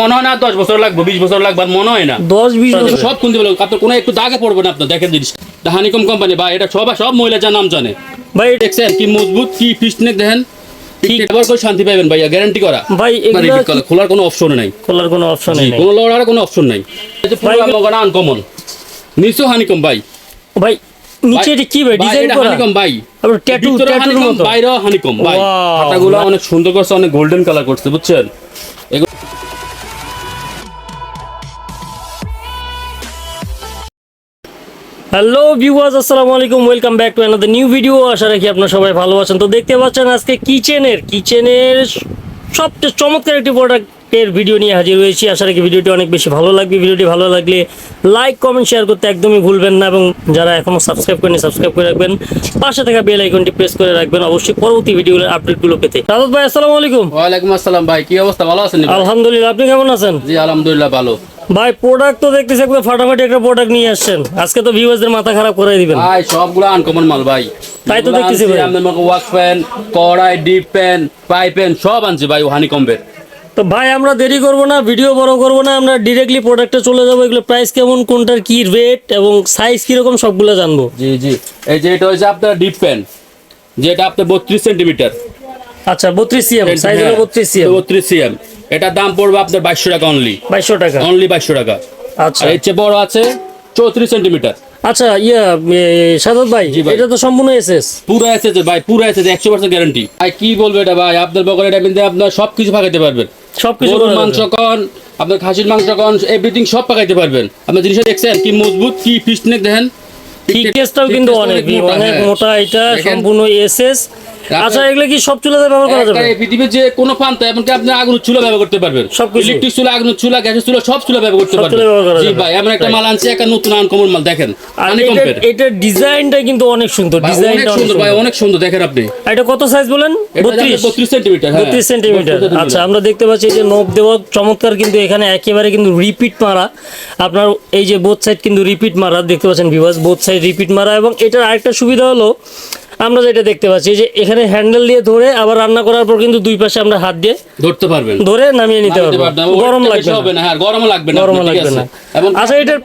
মনে হয় না দশ বছর লাগবে বিশ বছর লাগবে মনে হয় না। দশ বিশ বছর। সব কিনতে পারবেন আপনার কোনো একটু দাগে পড়বে না আপনার দেখেন জিনিসটা হানিকম কোম্পানি বা এটা সবাই সব মহিলা যা নাম জানে। ভাই দেখছেন কি মজবুত কি ফিস্টনেক দেখেন। শান্তি পাবেন ভাইয়া গ্যারান্টি করা। ভাই মানে খোলার কোনো অপশন নাই। খোলার কোনো অপশন নেই। কোনো লড়ার কোনো অপশন নাই। মগনা আনকমন নিচু হানিকম ভাই। ভাই নিচে এটা কি ভাই ডিজাইন করা? হানিকম ভাই। আবার ট্যাটু ট্যাটুর মতো। বাইরেও হানিকম ভাই। Wow, ভাই। অনেক সুন্দর করছে অনেক গোল্ডেন কালার করছে বুঝছেন? হ্যালো ভিউয়ার্স আসসালামু আলাইকুম welcome back to another new video আশা রাখি আপনারা সবাই ভালো আছেন। তো দেখতে পাচ্ছেন আজকে কিচেনের কিচেনের সবচেয়ে চমৎকার একটি প্রোডাক্টের ভিডিও নিয়ে হাজির হয়েছি। আশা রাখি ভিডিওটি অনেক বেশি ভালো লাগবে। ভিডিওটি ভালো লাগলে লাইক কমেন্ট শেয়ার করতে একদমই ভুলবেন না এবং যারা এখনও সাবস্ক্রাইব করেনি সাবস্ক্রাইব করে রাখবেন। পাশে থাকা বেল আইকনটি প্রেস করে রাখবেন। অবশ্যই পরবর্তী ভিডিওর আপডেটগুলো পেতে। রাজত ভাই আসসালামু আলাইকুম। ওয়ালাইকুম আসসালাম ভাই কি অবস্থা? ভালো আছেন? আলহামদুলিল্লাহ আপনি কেমন আছেন? জি আলহামদুলিল্লাহ ভালো। ভাই প্রোডাক্ট তো দেখতেছি একদম ফাটাফাটি একটা প্রোডাক্ট নিয়ে আসছেন। আজকে তো ভিউয়ার্সদের মাথা খারাপ করে দিবেন। ভাই সবগুলো আনকমন মাল ভাই। তাই তো দেখতেছি ভাই। আমাদের আপনার ওয়াক প্যান কড়াই ডিপ প্যান পাই প্যান সব আনছি ভাই হানিকম্বের তো ভাই আমরা দেরি করব না ভিডিও বড় করব না আমরা ডিরেক্টলি প্রোডাক্টে চলে যাব এগুলো প্রাইস কেমন কোনটার কি রেট এবং সাইজ কীরকম সবগুলো জানব। জি জি। এই যে এটা হচ্ছে আপনার ডিপ প্যান যেটা আপনার বত্রিশ সেন্টিমিটার আচ্ছা বত্রিশ সিএম সাইজ হলো বত্রিশ সিএম বত্রিশ সিএম এটার দাম পড়বে আপনার বাইশশো টাকা অনলি বাইশশো টাকা। অনলি বাইশশো টাকা। আচ্ছা। এর চেয়ে বড় আছে চৌত্রিশ সেন্টিমিটার আচ্ছা ইয়া সাদত ভাই। এটা তো সম্পূর্ণ এসএস পুরো এসেছে ভাই পুরো এসেছে একশো পার্সেন্ট গ্যারান্টি ভাই কি বলব এটা ভাই? আপনার বগলে এটা কিন্তু আপনার সব কিছু পাকাইতে পারবেন। সবকিছু গরুর মাংস। কন আপনার খাসির মাংস কন এভরিথিং সব পাকাইতে পারবেন। আপনার জিনিসটা দেখছেন কি মজবুত কি ফিস্টনেক দেখেন। থিকনেসটাও কিন্তু অনেক অনেক হ্যাঁ। মোটা এটা সম্পূর্ণ এসএস আচ্ছা এগুলো কি সব চুলাতে ব্যবহার করা যাবে? পৃথিবীর যে কোনো প্রান্তে এমনকি আপনি আগুন চুলা ব্যবহার করতে পারবেন। সবকিছু। ইলেকট্রিক চুলা আগুন চুলা গ্যাসের চুলা সব চুলা ব্যবহার করতে পারবেন। জি ভাই এমন একটা মাল আনছে একটা নতুন আনকমন মাল দেখেন। এটা- ডিজাইনটা কিন্তু অনেক সুন্দর ডিজাইনটা অনেক সুন্দর ভাই অনেক সুন্দর দেখেন আপনি। এটা কত সাইজ বলেন? বত্রিশ। বত্রিশ সেন্টিমিটার বত্রিশ সেন্টিমিটার আচ্ছা আমরা দেখতে পাচ্ছি এই যে নব দেওয়া চমৎকার কিন্তু এখানে একেবারে কিন্তু রিপিট মারা। আপনার এই যে বোথ সাইড কিন্তু রিপিট মারা দেখতে পাচ্ছেন ভিভাস বোথ সাইড রিপিট মারা এবং এটার আরেকটা সুবিধা হলো আমরা যেটা দেখতে পাচ্ছি যে এখানে হ্যান্ডেল দিয়ে ধরে আবার রান্না করার পর কিন্তু দুই পাশে আমরা হাত দিয়ে ধরতে পারবেন। ধরে নামিয়ে নিতে পারব। গরম লাগবে না। হ্যাঁ গরমও লাগবে না গরম লাগবে না। এবং আচ্ছা এটার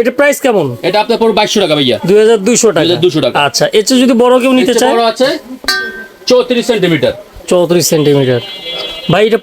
এটা প্রাইস কেমন? এটা আপনার পড়বে বাইশশো টাকা ভাইয়া। দুই হাজার দুইশো টাকা। 2200 টাকা। আচ্ছা এর চেয়ে যদি বড় কেউ নিতে চায় বড় আছে চৌত্রিশ সেন্টিমিটার। চৌত্রিশ সেন্টিমিটার। ভাই এটা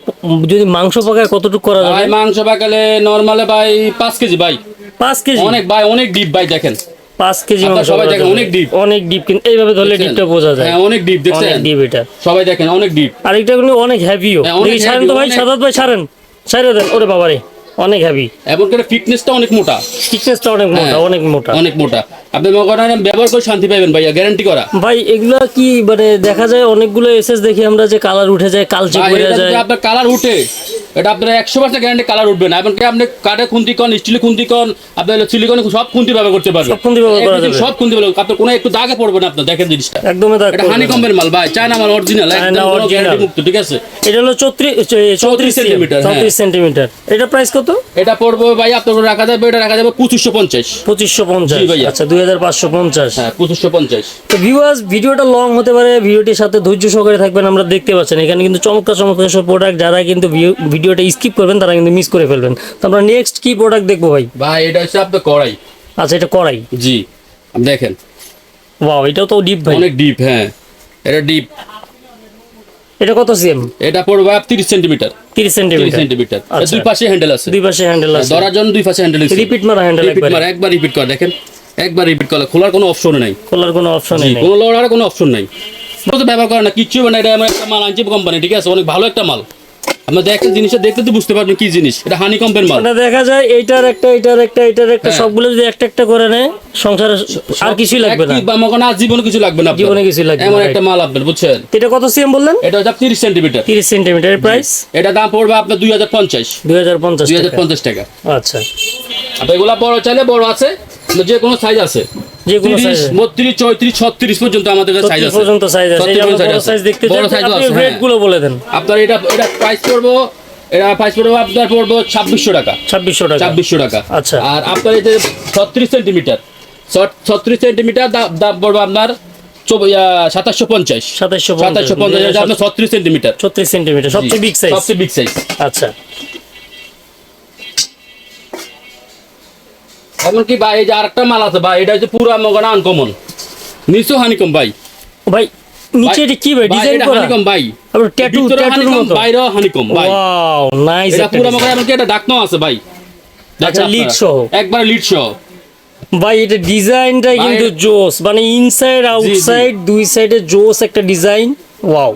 যদি মাংস পাকায় কতটুকু করা যাবে? ভাই মাংস পাকালে নর্মালে ভাই পাঁচ কেজি ভাই। পাঁচ কেজি? অনেক ভাই অনেক ডিপ ভাই দেখেন। পাঁচ কেজি মাংস সবাই দেখেন, অনেক ডিপ। অনেক ডিপ কিন্তু এইভাবে ধরলে ডিপটা বোঝা যায়। হ্যাঁ অনেক ডিপ অনেক দেখছেন? ডিপ এটা। সবাই দেখেন অনেক ডিপ। আর এটা কিন্তু অনেক হ্যাভিও হ্যাঁ, দেখি ছাড়েন তো ভাই সাদাত ভাই ছাড়েন। ছাড়ে দেন। ওরে বাবারে। অনেক হ্যাভি এবং করে ফিটনেসটা অনেক মোটা। থিকনেসটা অনেক মোটা হ্যাঁ, অনেক মোটা। অনেক মোটা। আপনি মনে করেন ব্যবহার করে শান্তি পাবেন ভাইয়া গ্যারান্টি করা। ভাই এগুলা কি মানে দেখা যায় অনেকগুলো এসএস দেখি আমরা যে কালার উঠে যায় কালচে পড়ে এটা যায়। আপনার কালার উঠে এটা আপনার একশো পার্সেন্ট গ্যারান্টি কালার উঠবে না। এমনকি আপনি কাঠের খুন্তি কন স্টিল খুন্তি কন আপনার সিলিকন সব খুন্তি ব্যবহার করতে পারবেন। সব খুন্তি ব্যবহার করা যাবে। সব খুন্তি ব্যবহার আপনার কোনো একটু দাগে পড়বে না আপনার দেখেন জিনিসটা। একদমই দাগ এটা হানি কম্বের মাল ভাই চায়না মাল অরিজিনাল একদম গ্যারান্টি মুক্ত ঠিক আছে? এটা হলো চৌত্রিশ চৌত্রিশ সেন্টিমিটার, হ্যাঁ। চৌত্রিশ সেন্টিমিটার এটা প্রাইস কত এটা পড়বে ভাই আপনার রাখা যাবে এটা রাখা যাবে পঁচিশশো পঞ্চাশ। পঁচিশশো পঞ্চাশ। আচ্ছা দুই হাজার পাঁচশো পঞ্চাশ। হ্যাঁ পঁচিশশো পঞ্চাশ। তো ভিউয়ার্স ভিডিওটা লং হতে পারে ভিডিওটির সাথে ধৈর্য সহকারে থাকবেন আমরা দেখতে পাচ্ছেন। এখানে কিন্তু চমৎকার চমৎকার সব প্রোডাক্ট যারা কিন্তু ভিডিওটা স্কিপ করবেন তারা কিন্তু মিস করে ফেলবেন। তো আমরা নেক্সট কি প্রোডাক্ট দেখব ভাই? ভাই এটা হচ্ছে আপনার কড়াই। আচ্ছা এটা কড়াই। জি দেখেন। ওয়াও এটাও তো ডিপ ভাই। অনেক ডিপ হ্যাঁ। এটা ডিপ এটা কত সিএম? এটা পড়বে তিরিশ সেন্টিমিটার। তিরিশ তিরিশ সেন্টিমিটার। সেন্টিমিটার আচ্ছা। দুই পাশে হ্যান্ডেল আছে। দুই পাশে হ্যান্ডেল আছে। ধরার জন্য দুই পাশে হ্যান্ডেল আছে। রিপিট মারা হ্যান্ডেল রিপিট মারা একবার রিপিট কর দেখেন। একবার রিপিট করলে খোলার কোনো অপশন নাই। খোলার কোনো অপশন নাই। কোনো লড়ার কোনো অপশন নাই। ব্যবহার করে না কিছু মানে এটা আমার একটা মাল আনছি কোম্পানি ঠিক আছে? অনেক ভালো একটা মাল। আপনার দেখেন জিনিসটা দেখতে তো বুঝতে পারবেন কি জিনিস। এটা হানি মাল। এটা দেখা যায় এইটার একটা এইটার একটা এইটার একটা। সবগুলো যদি একটা একটা করে নেয় সংসারে আর কিছুই লাগবে না। বা আর জীবনে কিছু লাগবে না জীবনে কিছুই লাগবে এমন একটা মাল আপনার বুঝছেন? এটা কত সিএম বললেন? এটা হচ্ছে প্রাইস এটা দাম পড়বে আপনার দুই হাজার পঞ্চাশ। দুই হাজার পঞ্চাশ দুই হাজার পঞ্চাশ টাকা। আচ্ছা। আপনার এগুলা বড় চাইলে বড় আছে যে কোনো সাইজ আছে। যে কোনো তিরিশ size। বত্রিশ চৌত্রিশ পর্যন্ত আমাদের কাছে সাইজ আছে। পর্যন্ত সাইজ আছে। এই যে 36 আমরা বড় সাইজ দেখতে চাই আপনি রেট হ্যাঁ। গুলো বলে দেন। আপনার এটা এটা প্রাইস পড়ব এটা প্রাইস পড়ব আপনার পড়ব ছাব্বিশশো টাকা। ছাব্বিশশো টাকা। ছাব্বিশশো টাকা। আচ্ছা। আর আপনার এই যে ছত্রিশ সেন্টিমিটার ছত্রিশ সেন্টিমিটার দাম পড়বে আপনার সাতাশশো পঞ্চাশ। সাতাশশো সাতাশশো পঞ্চাশ আপনার ছত্রিশ সেন্টিমিটার ছত্রিশ সেন্টিমিটার সবচেয়ে বিগ সাইজ সবচেয়ে বিগ সাইজ আচ্ছা। এমনকি ভাই এই যে আরেকটা মাল আছে ভাই এটা হচ্ছে পুরো মগানা আনকমন নিচু হানিকম ভাই। ভাই নিচে এটা কি ভাই? ডিজাইন করা? হানিকম ভাই। আবার ট্যাটু ট্যাটুর হানিকম মতো বাইরেও হানিকম ভাই। ওয়াও নাইস এটা পুরো মগানা এমনকি এটা ডাকনো আছে ভাই। আচ্ছা, lead সহ। একবার লিড সহ। ভাই এটা ডিজাইনটা কিন্তু জোস। মানে ইনসাইড আউটসাইড দুই সাইডে জোস একটা ডিজাইন ওয়াও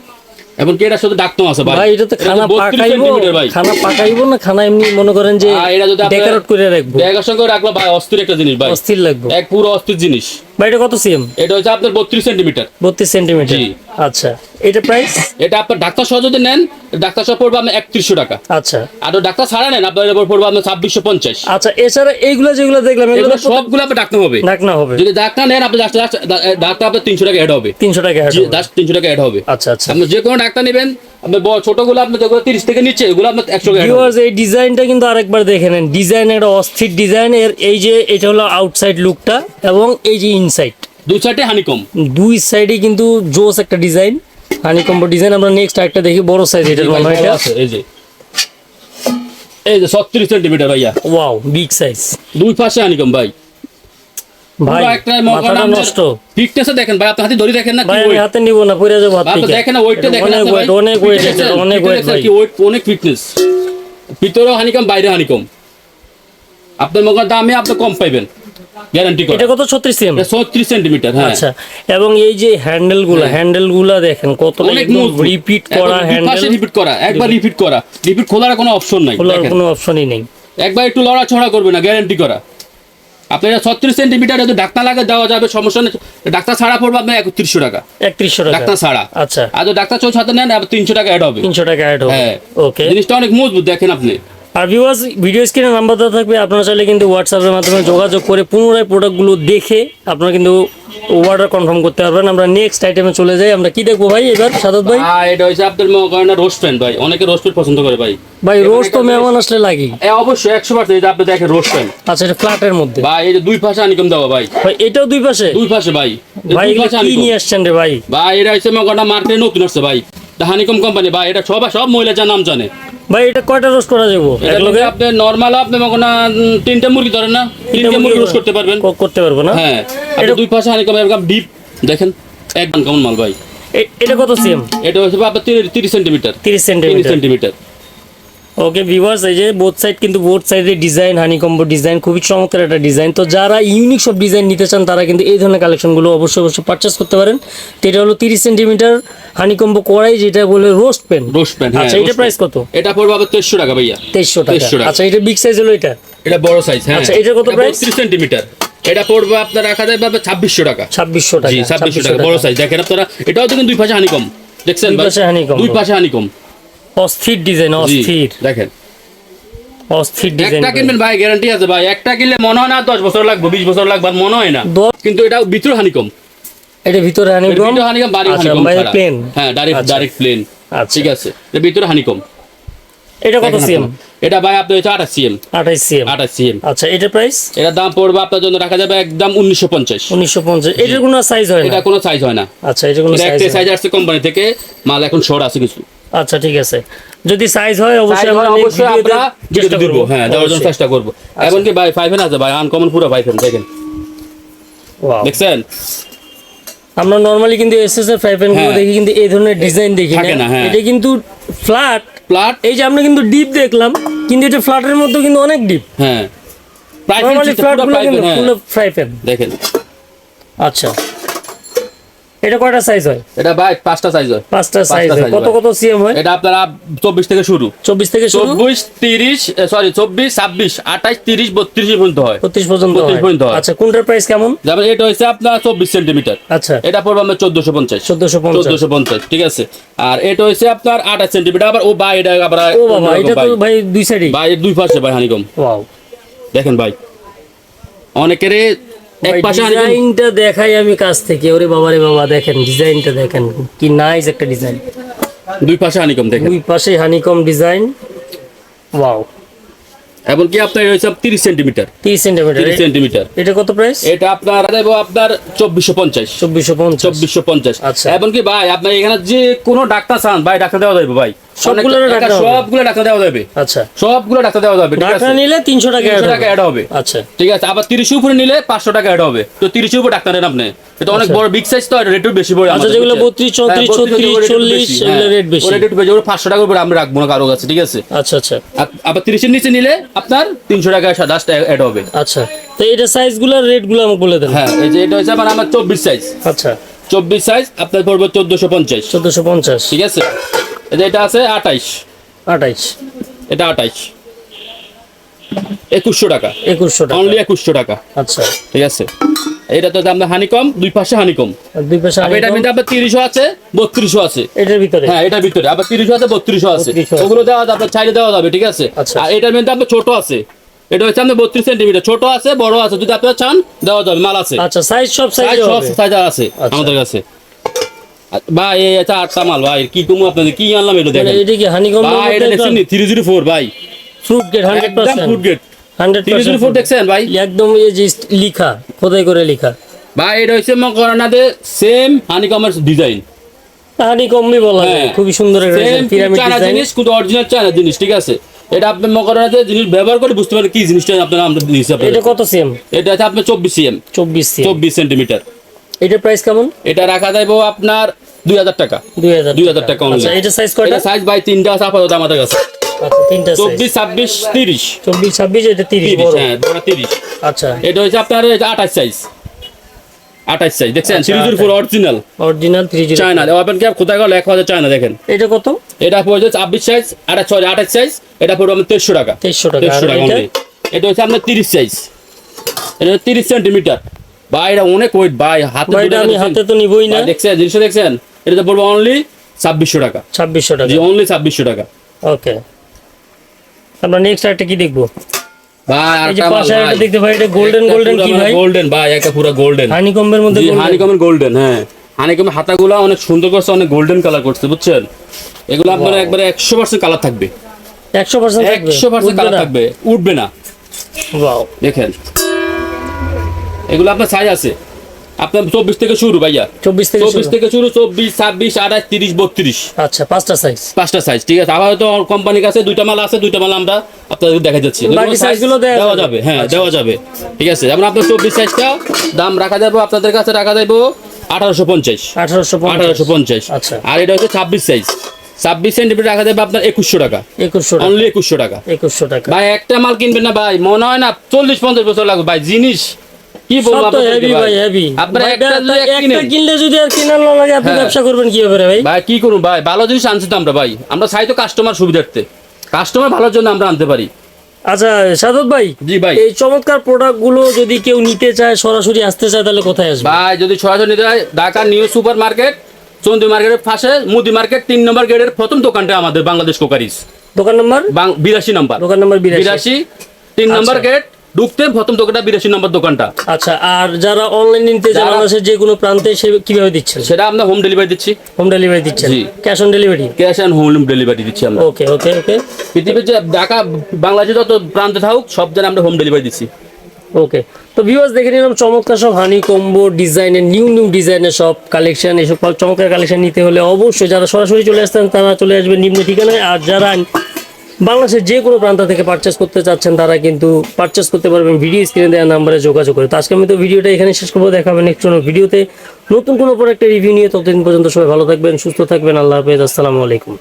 এমনকি এটা শুধু ডাকতো আছে ভাই? এটা তো খানা পাকাইবো। ভাই। খানা পাকাইবো না খানা এমনি মনে করেন যে এটা যদি ডেকোরেট করে রাখব। ডেকোরেশন সঙ্গে রাখল ভাই অস্থির একটা জিনিস ভাই। অস্থির লাগবে। এক পুরো অস্থির জিনিস। ভাই এটা কত সিএম? এটা হচ্ছে আপনার বত্রিশ সেন্টিমিটার বত্রিশ সেমি জি। আচ্ছা এটা প্রাইস এটা আপনার ডাক্তার সহ যদি নেন ডাক্তার সহ পড়বে আপনার একত্রিশশো টাকা। আচ্ছা। আর ডাক্তার ছাড়া নেন আপনার এবার পড়বে আপনার ছাব্বিশশো পঞ্চাশ। আচ্ছা এছাড়া এইগুলো যেগুলো দেখলাম এগুলো সবগুলো আপনার ডাক্তার হবে। ডাক না হবে। যদি ডাক্তার নেন আপনার ডাক্তার ডাক্তার আপনার তিনশো টাকা অ্যাড হবে। তিনশো টাকা হবে। তিনশো টাকা অ্যাড হবে। আচ্ছা আচ্ছা। আপনি যে কোনো ডাক্তার নেবেন আপনার বড় ছোটগুলো আপনার যেগুলো তিরিশ থেকে এগুলো আপনার একশো এই ডিজাইনটা কিন্তু আরেকবার দেখে নেন। ডিজাইন একটা অস্থির ডিজাইন এর এই যে এটা হলো আউটসাইড লুকটা এবং এই যে ইনসাইড দুই সাইডে হানিকম দুই সাইডে কিন্তু জোস একটা ডিজাইন হানিকম্বো ডিজাইন আমরা নেক্সট একটা দেখি বড় সাইজ মনে হয় এটা আছে, এই যে। এই যে ছত্রিশ সেন্টিমিটার ভাইয়া। ওয়াও বিগ সাইজ দুই পাশে হানিকম ভাই। ভাই একটা মাথাটা নষ্ট। ফিটনেসে দেখেন ভাই আপনি হাতে ধরে দেখেন না কি ভাই হাতে নিব না পড়ে যাব হাত থেকে। দেখেন না ওয়েটটা দেখেন অনেক ওয়েট অনেক ওয়েট অনেক ওয়েট ভাই। কি ওয়েট অনেক ফিটনেস ভিতরেও হানিকম বাইরে হানিকম আপনার মগার দামে আপনি কম পাইবেন। গ্যারান্টি এটা কত? ছত্রিশ সিএম ছত্রিশ সেন্টিমিটার হ্যাঁ। আচ্ছা এবং এই যে হ্যান্ডেলগুলা হ্যান্ডেলগুলা দেখেন কত রিপিট করা হ্যান্ডেল রিপিট করা একবার রিপিট করা। রিপিট খোলার কোনো অপশন নাই খোলার কোনো অপশনই নেই। একবার একটু লড়াছড়া করবে না গ্যারান্টি করা। আপনার ছত্রিশ সেন্টিমিটার যদি ডাক্তার লাগে দেওয়া যাবে সমস্যা নেই। ডাক্তার ছাড়া পড়বে আপনার একত্রিশশো টাকা। একত্রিশশো টাকা। ডাক্তার ছাড়া। আচ্ছা। আর ডাক্তার চোখ হাতে নেন আবার তিনশো টাকা অ্যাড হবে। তিনশো টাকা অ্যাড হবে। হ্যাঁ। ওকে জিনিসটা অনেক মজবুত দেখেন আপনি। আর ভিউয়ার্স ভিডিও স্ক্রিনে নাম্বার দেওয়া থাকবে আপনারা চাইলে কিন্তু হোয়াটসঅ্যাপের মাধ্যমে যোগাযোগ করে পুনরায় প্রোডাক্টগুলো দেখে আপনারা কিন্তু অর্ডার কনফার্ম করতে পারবেন। আমরা নেক্সট আইটেমে চলে যাই। আমরা কি দেখব ভাই এবার সাদত ভাই? এটা হচ্ছে আপনার মনে রোস্ট প্যান ভাই। অনেকে রোস্ট প্যান পছন্দ করে ভাই। ভাই রোজ তো মেহমান আসলে লাগি। এ অবশ্যই একশো পার্সেন্ট আপনি দেখেন রোস্ট প্যান আচ্ছা এটা ফ্ল্যাটের মধ্যে। ভাই এই যে দুই পাশে আনিকম দেওয়া ভাই। ভাই এটাও দুই পাশে? দুই পাশে ভাই। ভাই কি। নিয়ে আসছেন রে ভাই? ভাই এটা হচ্ছে করেন মার্কেটে নতুন আসছে ভাই। হানিকম কোম্পানি ভাই এটা সবাই সব মহিলা যার নাম জানে। ভাই এটা কয়টা রোস্ট করা যাব এক লগে? আপনি নর্মাল আপনি করেন তিনটা মুরগি ধরেন না? তিনটা মুরগি রোস্ট করতে পারবেন। করতে পারব না? হ্যাঁ। এটা- দুই পাশে হানিকম এরকম ডিপ দেখেন একদম কেমন মাল ভাই। এটা কত সিএম এটা হচ্ছে আপনার তিরিশ সেন্টিমিটার তিরিশ তিরিশ সেন্টিমিটার সেন্টিমিটার ওকে ভিভার্স এই যে বোথ সাইড কিন্তু বোথ সাইডে ডিজাইন হানিকম্বো ডিজাইন খুবই চমৎকার একটা ডিজাইন তো যারা ইউনিক সব ডিজাইন নিতে চান তারা কিন্তু এই ধরনের কালেকশনগুলো অবশ্যই অবশ্যই পারচেস করতে পারেন। তো এটা হলো তিরিশ সেন্টিমিটার হানিকম্বো কড়াই যেটা বলে রোস্ট পেন রোস্ট প্যান আচ্ছা এটা প্রাইস কত? এটা পড়বে আবার তেইশশো টাকা ভাইয়া। তেইশশো টাকা। আচ্ছা এটা বিগ সাইজ হলো এটা? এটা বড় সাইজ হ্যাঁ। আচ্ছা, এটা কত প্রাইস তিরিশ সেন্টিমিটার এটা পড়বে আপনার রাখা যায় পাবে ছাব্বিশশো টাকা। ছাব্বিশশো টাকা ছাব্বিশশো টাকা বড় সাইজ দেখেন আপনারা এটাও দেখেন দুই পাশে হানিকম দেখছেন দুই পাশে honeycomb। দুই পাশে হানিকম অস্থির ডিজাইন অস্থির। দেখেন। অস্থির ডিজাইন একটা কিনবেন ভাই গ্যারান্টি আছে ভাই। একটা কিনলে মনে হয় না দশ বছর লাগবে বিশ বছর লাগবে আর মনে হয় না। কিন্তু এটা ভিতর হানিকম এটা ভিতরে হানিকম ভিতর হানিকম বাড়ি হানিকম ছাড়া। প্লেন হ্যাঁ ডাইরেক্ট। ডাইরেক্ট প্লেন আচ্ছা। ঠিক আছে। এটা ভিতরে হানিকম এটা কত সিএম এটা ভাই আপনার হচ্ছে আঠাশ সিএম আঠাইশ সিএম আঠাশ সিএম আচ্ছা এটা প্রাইস এটার দাম পড়বে আপনার জন্য রাখা যাবে একদম উনিশশো পঞ্চাশ। উনিশশো পঞ্চাশ। এটার কোনো সাইজ হয় না? এটা কোনো সাইজ হয় না। আচ্ছা এটা কোনো এটা সাইজ আসছে কোম্পানি থেকে মাল এখন শর্ট আছে কিছু। আচ্ছা ঠিক আছে। যদি সাইজ হয় অবশ্যই আমরা অবশ্যই আমরা চেষ্টা করব। হ্যাঁ দেওয়ার জন্য। চেষ্টা করব। এমনকি ভাই ফাইভেন আছে ভাই আনকমন পুরো ফাইভেন দেখেন। Wow. দেখছেন? আমরা নরমালি কিন্তু এসএস এর ফাইভগুলো হ্যাঁ। দেখি কিন্তু এই ধরনের ডিজাইন দেখি না, হ্যাঁ। এটা কিন্তু ফ্ল্যাট ফ্ল্যাট এই যে আমরা কিন্তু ডিপ দেখলাম কিন্তু এটা ফ্ল্যাটের মধ্যে কিন্তু অনেক ডিপ হ্যাঁ। নরমালি ফ্ল্যাটগুলো কিন্তু হ্যাঁ। ফুল প্যান দেখেন। আচ্ছা। এটা কয়টা সাইজ হয়? এটা ভাই পাঁচটা সাইজ হয়। পাঁচটা সাইজ হয়। কত কত সিএম হয়? এটা আপনারা চব্বিশ থেকে শুরু। চব্বিশ থেকে শুরু? চব্বিশ তিরিশ সরি চব্বিশ ছাব্বিশ আঠাশ তিরিশ বত্রিশ পর্যন্ত হয়। বত্রিশ পর্যন্ত 32 পর্যন্ত হয়। আচ্ছা কোনটার প্রাইস কেমন? যেমন এটা হচ্ছে আপনার চব্বিশ সেন্টিমিটার আচ্ছা। এটা পড়বে আমরা চোদ্দশো পঞ্চাশ। চোদ্দশো পঞ্চাশ। চোদ্দশো পঞ্চাশ ঠিক আছে। আর এটা হচ্ছে আপনার আঠাশ সেন্টিমিটার আবার ও ভাই এটা আবার ও বাবা এটা তো ভাই। ভাই দুই সাইডে ভাই দুই পাশে ভাই হানিকম। ওয়াও। দেখেন ভাই অনেকের এক পাশে ডিজাইনটা দেখাই আমি কাছ থেকে। ওরে বাবা রে বাবা দেখেন ডিজাইনটা দেখেন। কি নাইস একটা ডিজাইন। দুই পাশে হানিকম দেখেন। দুই পাশে হানিকম ডিজাইন ওয়াও এবং কি আপনার তিরিশ সেন্টিমিটার তিরিশ সেন্টিমিটার তিরিশ সেন্টিমিটার এটা কত প্রাইস এটা আপনার দেবো আপনার চব্বিশশো পঞ্চাশ। চব্বিশশো পঞ্চাশ। চব্বিশশো পঞ্চাশ। আচ্ছা। এবং কি ভাই আপনার এখানে যে কোনো ডাক্তার চান ভাই ডাক্তার দেওয়া যাবে ভাই। সবগুলো দেওয়া যাবে। আচ্ছা। সবগুলো ঢাকনা দেওয়া যাবে ঠিক নিলে তিনশো টাকা তিনশো টাকা অ্যাড হবে। আচ্ছা। ঠিক আছে আবার তিরিশের উপরে নিলে পাঁচশো টাকা অ্যাড হবে। তো তিরিশের উপর নেন আপনি। এটা অনেক বড় বিগ সাইজ তো রেটও বেশি পড়ে আচ্ছা, যেগুলো 32, 34, হ্যাঁ, 32, 36, 40, এগুলো হ্যাঁ, বেশি। ওরা বেশি ওরা পাঁচশো টাকার উপরে আমরা রাখব না কারও কাছে ঠিক আছে? আচ্ছা আচ্ছা। আবার তিরিশের নিচে নিলে আপনার তিনশো টাকা সাতাশটা অ্যাড হবে। আচ্ছা। তো এটা সাইজগুলোর রেটগুলো আমাকে বলে দেন। হ্যাঁ এই যে এটা হচ্ছে আমার আমার চব্বিশ সাইজ আচ্ছা। চব্বিশ সাইজ আপনার পড়বে চোদ্দোশো পঞ্চাশ। চোদ্দোশো পঞ্চাশ। ঠিক আছে? এই যে এটা আছে আঠাইশ আঠাইশ এটা আঠাইশ একুশশো টাকা। একুশশো টাকা। অনলি একুশশো টাকা। আচ্ছা। ঠিক আছে? এটা তো দাম হানিকম দুই পাশে হানিকম। দুই পাশে আবার এটার মধ্যে আপনার তিরিশও আছে বত্রিশও আছে। এটার ভিতরে? হ্যাঁ এটার ভিতরে। আবার তিরিশও আছে বত্রিশও আছে। ওগুলো দেওয়া যাবে চাইলে দেওয়া যাবে ঠিক আছে? আচ্ছা। আর এটার মধ্যে আপনার ছোট আছে। এটা হচ্ছে আপনার বত্রিশ সেন্টিমিটার। ছোট আছে বড় আছে। যদি আপনারা চান দেওয়া যাবে মাল আছে। আচ্ছা সাইজ সব সাইজ সব সাইজ আছে আচ্ছা। আমাদের কাছে। ভাই এই আছে আটটা মাল ভাই কি কমু আপনাদের? কি আনলাম এটা দেখেন? এটা কি হানিকম ভাই এটা দেখছেন থ্রি জিরো ফোর ভাই। ফ্রুট গেট একদম food grade hundred three zero four দেখছেন ভাই? একদম এই যে লিখা খোদাই করে লিখা? ভাই এটা হচ্ছে মকরানাতে সেম হানিকমের ডিজাইন হানিকমই বলা যায় হ্যাঁ। খুবই সুন্দর একটা সেম পিরামিড ডিজাইন জিনিস অরিজিনাল চায়না জিনিস ঠিক আছে? এটা আপনি মকরানাতে জিনিস ব্যবহার করে বুঝতে পারেন কি জিনিসটা আপনার আমরা দিয়েছি এটা কত সিএম এটা আছে আপনার চব্বিশ সিএম চব্বিশ সিএম চব্বিশ সেন্টিমিটার এটার প্রাইস কেমন? এটা রাখা যাইব আপনার দুই হাজার টাকা। দুই হাজার দুই হাজার টাকা আচ্ছা। এটা সাইজ কয়টা? সাইজ বাই তিনটা আছে আপাতত আমাদের কাছে। আচ্ছা তিনটা সাইজ চব্বিশ ছাব্বিশ তিরিশ। চব্বিশ ছাব্বিশ এটা তিরিশ তিরিশ হ্যাঁ তিরিশ। আচ্ছা। এটা হচ্ছে আপনার আঠাশ সাইজ আঠাশ সাইজ দেখছেন? Four original original three zero China. Open cap কোথায় গেল? এক হাজার চায়না দেখেন। এটা কত? এটা ছাব্বিশ সাইজ আঠাশ সরি আঠাশ সাইজ এটা পড়বে আমার তেইশশো টাকা। তেইশশো টাকা। এটা? হচ্ছে আপনার তিরিশ সাইজ এটা তিরিশ সেন্টিমিটার ভাই এটা অনেক ওয়েট ভাই হাতে আমি হাতে তো নিবই না। দেখছেন জিনিসটা দেখছেন? এটা পড়বে অনলি ছাব্বিশশো টাকা। ছাব্বিশশো টাকা। জি অনলি ছাব্বিশশো টাকা। ওকে। আমরা নেক্সট একটা কি দেখব? ভাই আর পাশে একটা দেখতে ভাই এটা গোল্ডেন গোল্ডেন কি ভাই? গোল্ডেন ভাই একটা পুরো গোল্ডেন হানিকম্বের মধ্যে? গোল্ডেন হ্যাঁ। হাতাগুলো অনেক সুন্দর করছে অনেক গোল্ডেন কালার করছে বুঝছেন? এগুলো আপনার একবারে একশো পার্সেন্ট কালার থাকবে। একশো পার্সেন্ট একশো পার্সেন্ট কালার থাকবে। উঠবে না। দেখেন। এগুলো আপনার সাইজ আছে। আপনার চব্বিশ থেকে শুরু ভাইয়া। চব্বিশ থেকে চব্বিশ। থেকে শুরু চব্বিশ ছাব্বিশ আঠাশ তিরিশ বত্রিশ। আচ্ছা পাঁচটা সাইজ পাঁচটা সাইজ ঠিক আছে। আবার হয়তো কোম্পানির কাছে দুইটা মাল আছে দুইটা মাল আমরা আপনাদের দেখা যাচ্ছে দেওয়া যাবে। হ্যাঁ আচ্ছা। দেওয়া যাবে। ঠিক আছে যেমন আপনার চব্বিশ সাইজটা দাম রাখা যাবে আপনাদের কাছে রাখা যাবে আঠারোশো পঞ্চাশ। আঠারোশো আঠারোশো পঞ্চাশ। আচ্ছা। আর এটা হচ্ছে ছাব্বিশ সাইজ ছাব্বিশ সেন্টিমিটার রাখা যাবে আপনার একুশশো টাকা। একুশশো টাকা। অনলি একুশশো টাকা। একুশশো টাকা। ভাই একটা মাল কিনবেন না ভাই মনে হয় না চল্লিশ পঞ্চাশ বছর লাগবে। ভাই জিনিস কি বলব তো হেভি ভাই? ভাই হেভি আপনারা একটা একটা কিনলে যদি আর কেনার না লাগে আপনি। ব্যবসা করবেন কীভাবে রে ভাই? ভাই কি করুন ভাই? ভালো জিনিস আনছি তো আমরা ভাই। আমরা চাই তো কাস্টমার সুবিধার্থে। কাস্টমার ভালোর জন্য আমরা আনতে পারি। আচ্ছা সাদত ভাই জি ভাই। এই চমৎকার প্রোডাক্টগুলো যদি কেউ নিতে চায় সরাসরি আসতে চায় তাহলে কোথায় আসবে? ভাই যদি সরাসরি নিতে ঢাকা নিউ সুপার মার্কেট চন্দি মার্কেটের পাশে মুদি মার্কেট তিন নম্বর গেটের প্রথম দোকানটা আমাদের বাংলাদেশ কোকারিস দোকান নাম্বার? বিরাশি নম্বর। দোকান নাম্বার বিরাশি। বিরাশি তিন নম্বর গেট ঢুকতে প্রথম দোকানটা বিরাশি নম্বর দোকানটা। আচ্ছা আর যারা অনলাইন নিতে যারা- বাংলাদেশের যে কোনো প্রান্তে সে কীভাবে দিচ্ছেন? সেটা আমরা হোম ডেলিভারি দিচ্ছি। হোম ডেলিভারি দিচ্ছেন? জি। Cash on delivery cash on home delivery দিচ্ছি আমরা। ওকে ওকে ওকে পৃথিবীর যে ঢাকা বাংলাদেশে যত প্রান্তে থাকুক সব জায়গায় আমরা হোম ডেলিভারি দিচ্ছি। ওকে তো ভিউয়ার্স দেখে নিলাম চমৎকার সব হানি কম্বো ডিজাইনের নিউ নিউ ডিজাইনের সব কালেকশন এসব চমৎকার কালেকশন নিতে হলে অবশ্যই যারা সরাসরি চলে আসতেন তারা চলে আসবে নিম্ন ঠিকানায়। আর যারা বাংলাদেশের যে কোনো প্রান্ত থেকে পারচেস করতে চাচ্ছেন, তারা কিন্তু পারচেস করতে পারবেন ভিডিও স্ক্রিনে দেওয়া নাম্বারে যোগাযোগ করে। তো আজকে আমি তো ভিডিওটা এখানে শেষ করব দেখাবেন নেক্সট কোনো ভিডিওতে নতুন কোনো প্রোডাক্টের রিভিউ নিয়ে, ততদিন পর্যন্ত সবাই ভালো থাকবেন, সুস্থ থাকবেন, আল্লাহ হাফেজ, আসসালামু আলাইকুম।